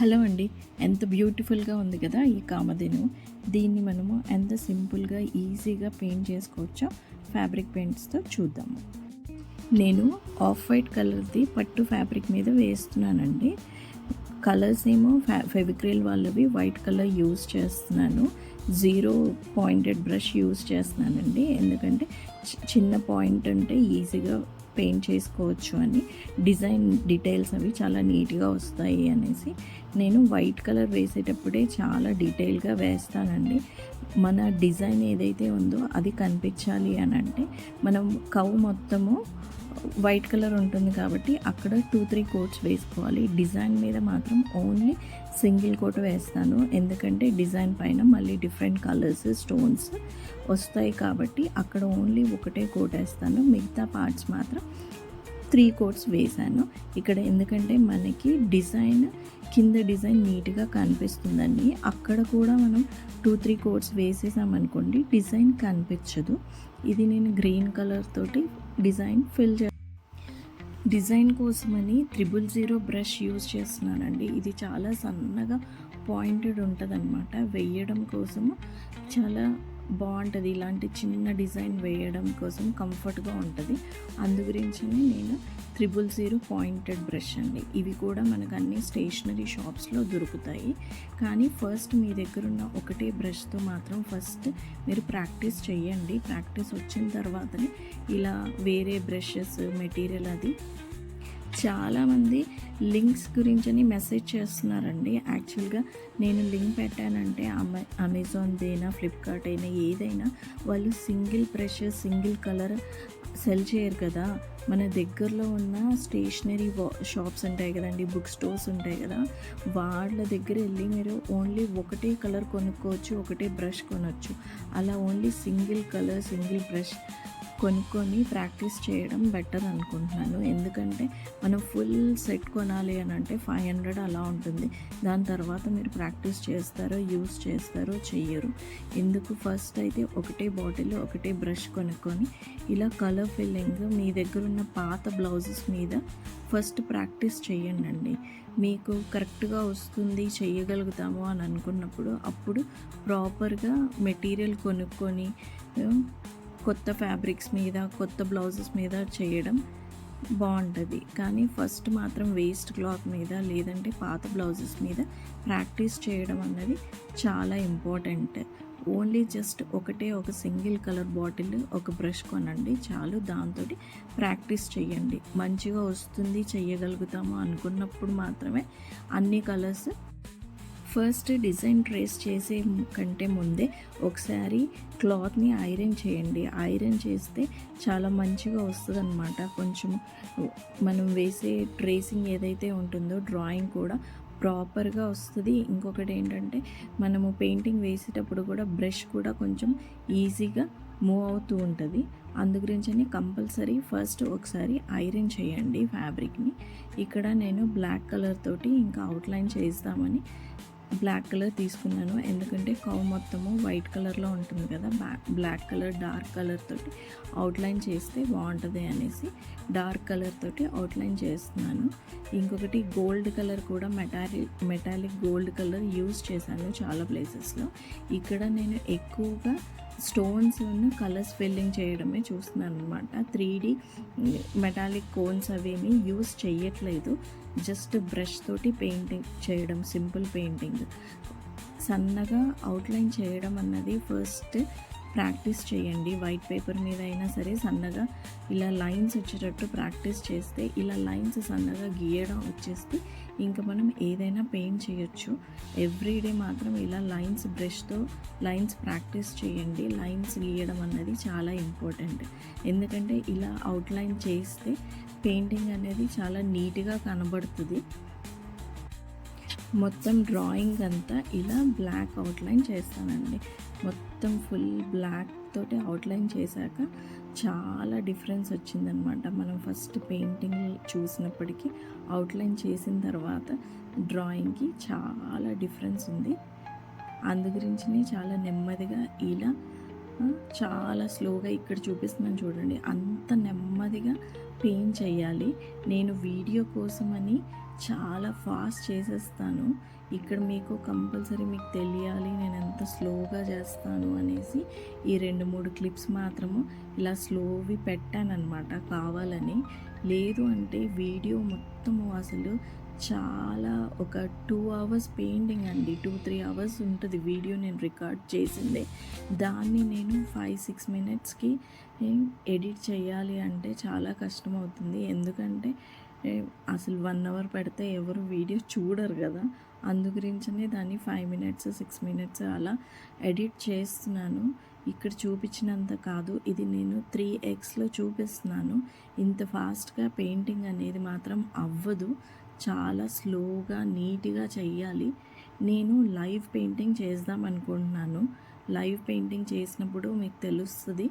Hello అండి. ఎంత బ్యూటిఫుల్గా ఉంది కదా ఈ కామధేను. దీన్ని మనము ఎంత సింపుల్గా ఈజీగా పెయింట్ చేసుకోవచ్చో ఫ్యాబ్రిక్ పెయింట్స్తో చూద్దాము. నేను ఆఫ్ వైట్ కలర్ది పట్టు ఫ్యాబ్రిక్ మీద వేస్తున్నానండి. కలర్స్ ఏమో ఫ్యా ఫెవిక్రిల్ వాళ్ళవి వైట్ కలర్ యూస్ చేస్తున్నాను. జీరో పాయింటెడ్ బ్రష్ యూస్ చేస్తున్నానండి. ఎందుకంటే చి- చిన్న పాయింట్ అంటే ఈజీగా పెయింట్ చేసుకోవచ్చు అని. డిజైన్ డీటెయిల్స్ అవి చాలా నీట్గా వస్తాయి అనేసి నేను వైట్ కలర్ వేసేటప్పుడే చాలా డీటెయిల్గా వేస్తానండి. మన డిజైన్ ఏదైతే ఉందో అది కనిపించాలి అని అంటే మనం కవ్ మొత్తము వైట్ కలర్ ఉంటుంది కాబట్టి అక్కడ టూ త్రీ కోట్స్ వేసుకోవాలి. డిజైన్ మీద మాత్రం ఓన్లీ సింగిల్ కోట్ వేస్తాను. ఎందుకంటే డిజైన్ పైన మళ్ళీ డిఫరెంట్ కలర్స్ స్టోన్స్ వస్తాయి కాబట్టి అక్కడ ఓన్లీ ఒకటే కోట్ వేస్తాను. మిగతా పార్ట్స్ మాత్రం త్రీ కోట్స్ వేశాను ఇక్కడ ఎందుకంటే మనకి డిజైన్ కింద డిజైన్ నీట్గా కనిపిస్తుందండి. అక్కడ కూడా మనం టూ త్రీ కోట్స్ వేసేసామనుకోండి డిజైన్ కనిపించదు. ఇది నేను గ్రీన్ కలర్ తోటి డిజైన్ ఫిల్ చే డిజైన్ కోసమని త్రిబుల్ జీరో బ్రష్ యూజ్ చేస్తున్నానండి. ఇది చాలా సన్నగా పాయింటెడ్ ఉంటుంది అనమాట వేయడం కోసము చాలా బాగుంటుంది. ఇలాంటి చిన్న డిజైన్ వేయడం కోసం కంఫర్ట్గా ఉంటుంది. అందు గురించి నేను త్రిబుల్ జీరో పాయింటెడ్ బ్రష్ అండి. ఇవి కూడా మనకు అన్ని స్టేషనరీ షాప్స్లో దొరుకుతాయి. కానీ ఫస్ట్ మీ దగ్గర ఉన్న ఒకటే బ్రష్తో మాత్రం ఫస్ట్ మీరు ప్రాక్టీస్ చేయండి ప్రాక్టీస్ వచ్చిన తర్వాతనే ఇలా వేరే బ్రషెస్ మెటీరియల్ అది చాలామంది లింక్స్ గురించని మెసేజ్ చేస్తున్నారండి. యాక్చువల్గా నేను లింక్ పెట్టానంటే అమె అమెజాన్ అయినా ఫ్లిప్కార్ట్ అయినా ఏదైనా వాళ్ళు single brush single colour sell చేయరు కదా. మన దగ్గరలో ఉన్న స్టేషనరీ షాప్స్ ఉంటాయి కదండి బుక్ స్టోర్స్ ఉంటాయి కదా. వాళ్ళ దగ్గర వెళ్ళి మీరు ఓన్లీ ఒకటే కలర్ కొనుక్కోవచ్చు ఒకటే బ్రష్ కొనవచ్చు అలా only single colour single brush కొనుక్కొని ప్రాక్టీస్ చేయడం బెటర్ అనుకుంటున్నాను. ఎందుకంటే మన ఫుల్ సెట్ కొనాలి అని అంటే ఫైవ్ హండ్రెడ్ అలా ఉంటుంది. దాని తర్వాత మీరు ప్రాక్టీస్ చేస్తారో యూస్ చేస్తారో చెయ్యరు. ఎందుకు? ఫస్ట్ అయితే ఒకటే బాటిల్ ఒకటే బ్రష్ కొనుక్కొని ఇలా కలర్ ఫిల్లింగ్ మీ దగ్గర ఉన్న పాత బ్లౌజెస్ మీద ఫస్ట్ ప్రాక్టీస్ చేయండి మీకు కరెక్ట్గా వస్తుంది చేయగలుగుతాము అని అనుకున్నప్పుడు అప్పుడు ప్రాపర్గా మెటీరియల్ కొనుక్కొని కొత్త ఫ్యాబ్రిక్స్ మీద కొత్త బ్లౌజెస్ మీద చేయడం బాగుంటుంది. కానీ ఫస్ట్ మాత్రం వేస్ట్ క్లాత్ మీద లేదంటే పాత బ్లౌజెస్ మీద ప్రాక్టీస్ చేయడం అన్నది చాలా ఇంపార్టెంట్. ఓన్లీ జస్ట్ ఒకటే ఒక సింగిల్ కలర్ బాటిల్ ఒక బ్రష్ కొనండి. చాలు దాంతో ప్రాక్టీస్ చేయండి మంచిగా వస్తుంది చేయగలుగుతాము అనుకున్నప్పుడు మాత్రమే అన్ని కలర్స్ ఫస్ట్ డిజైన్ ట్రేస్ చేసే కంటే ముందే ఒకసారి క్లాత్ని ఐరన్ చేయండి. ఐరన్ చేస్తే చాలా మంచిగా వస్తుంది అనమాట కొంచెం మనం వేసే ట్రేసింగ్ ఏదైతే ఉంటుందో డ్రాయింగ్ కూడా ప్రాపర్గా వస్తుంది. ఇంకొకటి ఏంటంటే మనము పెయింటింగ్ వేసేటప్పుడు కూడా బ్రష్ కూడా కొంచెం ఈజీగా మూవ్ అవుతూ ఉంటుంది. అందుగురించని కంపల్సరీ ఫస్ట్ ఒకసారి ఐరన్ చేయండి ఫ్యాబ్రిక్ని. ఇక్కడ నేను బ్లాక్ కలర్ తోటి ఇంకా అవుట్లైన్ చేస్తామని బ్లాక్ కలర్ తీసుకున్నాను. ఎందుకంటే కవ్ మొత్తము వైట్ కలర్లో ఉంటుంది కదా black black colour dark colour తోటి అవుట్లైన్ చేస్తే బాగుంటుంది అనేసి డార్క్ కలర్ తోటి అవుట్లైన్ చేస్తున్నాను. ఇంకొకటి గోల్డ్ కలర్ కూడా metallic metallic gold colour use చేశాను చాలా ప్లేసెస్లో ఇక్కడ నేను ఎక్కువగా స్టోన్స్ కలర్స్ ఫిల్లింగ్ చేయడమే చూస్తున్నాను అనమాట త్రీ డి మెటాలిక్ కోన్స్ అవేమి యూస్ చేయట్లేదు జస్ట్ బ్రష్ తోటి పెయింటింగ్ చేయడం సింపుల్ పెయింటింగ్. సన్నగా అవుట్లైన్ చేయడం అన్నది ఫస్ట్ ప్రాక్టీస్ చేయండి. వైట్ పేపర్ మీద అయినా సరే సన్నగా ఇలా లైన్స్ వచ్చేటట్టు ప్రాక్టీస్ చేస్తే ఇలా లైన్స్ సన్నగా గీయడం వచ్చేస్తే ఇంకా మనం ఏదైనా పెయింట్ చేయొచ్చు. ఎవ్రీడే మాత్రం ఇలా లైన్స్ బ్రష్తో లైన్స్ ప్రాక్టీస్ చేయండి. లైన్స్ గీయడం అన్నది చాలా ఇంపార్టెంట్. ఎందుకంటే ఇలా అవుట్లైన్ చేస్తే పెయింటింగ్ అనేది చాలా నీట్గా కనబడుతుంది. మొత్తం డ్రాయింగ్ అంతా ఇలా బ్లాక్ అవుట్లైన్ చేస్తానండి. మొత్తం ఫుల్ బ్లాక్ తోటి అవుట్లైన్ చేశాక చాలా డిఫరెన్స్ వచ్చిందనమాట మనం ఫస్ట్ పెయింటింగ్ చూసినప్పటికీ అవుట్లైన్ చేసిన తర్వాత డ్రాయింగ్కి చాలా డిఫరెన్స్ ఉంది. అందు గురించి చాలా నెమ్మదిగా ఇలా చాలా స్లోగా ఇక్కడ చూపిస్తున్నాను చూడండి. అంత నెమ్మదిగా పెయింట్ చేయాలి. నేను వీడియో కోసమని చాలా ఫాస్ట్ చేసేస్తాను. ఇక్కడ మీకు కంపల్సరీ మీకు తెలియాలి నేను ఎంత స్లోగా చేస్తాను అనేసి ఈ రెండు మూడు క్లిప్స్ మాత్రము ఇలా స్లోవి పెట్టానమాట కావాలని. లేదు అంటే వీడియో మొత్తము అసలు చాలా ఒక టూ అవర్స్ పెయింటింగ్ అండి టూ త్రీ అవర్స్ ఉంటుంది వీడియో నేను రికార్డ్ చేసిందే. దాన్ని నేను ఫైవ్ సిక్స్ మినిట్స్కి ఎడిట్ చేయాలి అంటే చాలా కష్టం అవుతుంది ఎందుకంటే అసలు వన్ అవర్ పెడితే ఎవరు వీడియో చూడరు కదా. అందుగురించనే దాన్ని ఫైవ్ మినిట్స్ సిక్స్ మినిట్స్ అలా ఎడిట్ చేస్తున్నాను. ఇక్కడ చూపించినంత కాదు ఇది నేను త్రీ ఎక్స్లో చూపిస్తున్నాను. ఇంత ఫాస్ట్గా పెయింటింగ్ అనేది మాత్రం అవ్వదు. చాలా స్లోగా నీట్గా చెయ్యాలి. నేను లైవ్ పెయింటింగ్ చేద్దాం అనుకుంటున్నాను. లైవ్ పెయింటింగ్ చేసినప్పుడు మీకు తెలుస్తుంది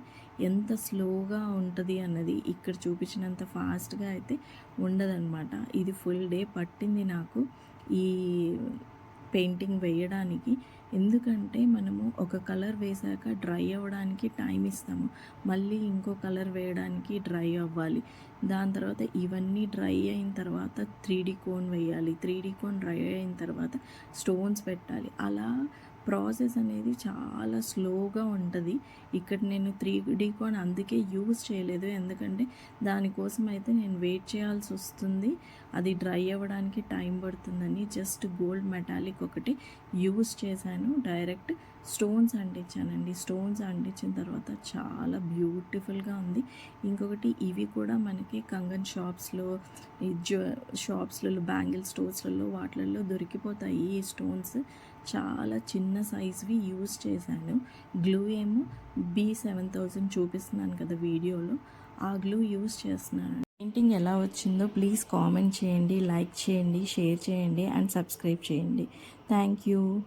ఎంత స్లోగా ఉంటుంది అన్నది. ఇక్కడ చూపించినంత ఫాస్ట్గా అయితే ఉండదన్నమాట. ఇది ఫుల్ డే పట్టింది నాకు. ఈ పెయింటింగ్ వేయడానికి. ఎందుకంటే మనము ఒక కలర్ వేసాక డ్రై అవ్వడానికి టైం ఇస్తాము. మళ్ళీ ఇంకో కలర్ వేయడానికి డ్రై అవ్వాలి. దాని తర్వాత ఇవన్నీ డ్రై అయిన తర్వాత త్రీ డీ కోన్ వేయాలి. త్రీ డీ కోన్ డ్రై అయిన తర్వాత స్టోన్స్ పెట్టాలి. అలా ప్రాసెస్ అనేది చాలా స్లోగా ఉంటుంది. ఇక్కడ నేను త్రీ డీ కోన్ అందుకే యూజ్ చేయలేదు. ఎందుకంటే దానికోసం అయితే నేను వెయిట్ చేయాల్సి వస్తుంది. అది డ్రై అవ్వడానికి టైం పడుతుందని జస్ట్ గోల్డ్ మెటాలిక్ ఒకటి యూజ్ చేశాను. డైరెక్ట్ స్టోన్స్ అంటించానండి. స్టోన్స్ అంటించిన తర్వాత చాలా బ్యూటిఫుల్గా ఉంది. ఇంకొకటి ఇవి కూడా మనకి కంగన్ షాప్స్లో జ్యూ షాప్స్లలో బ్యాంగిల్ స్టోర్స్లలో వాటిలలో దొరికిపోతాయి ఈ స్టోన్స్. చాలా చిన్న సైజ్వి యూజ్ చేశాను. గ్లూ ఏమో బీ సెవెన్ థౌజండ్ చూపిస్తున్నాను కదా వీడియోలో. ఆ గ్లూ యూజ్ చేస్తున్నాను. పెయింటింగ్ ఎలా వచ్చిందో ప్లీజ్ కామెంట్ చేయండి లైక్ చేయండి షేర్ చేయండి అండ్ సబ్స్క్రైబ్ చేయండి. Thank you.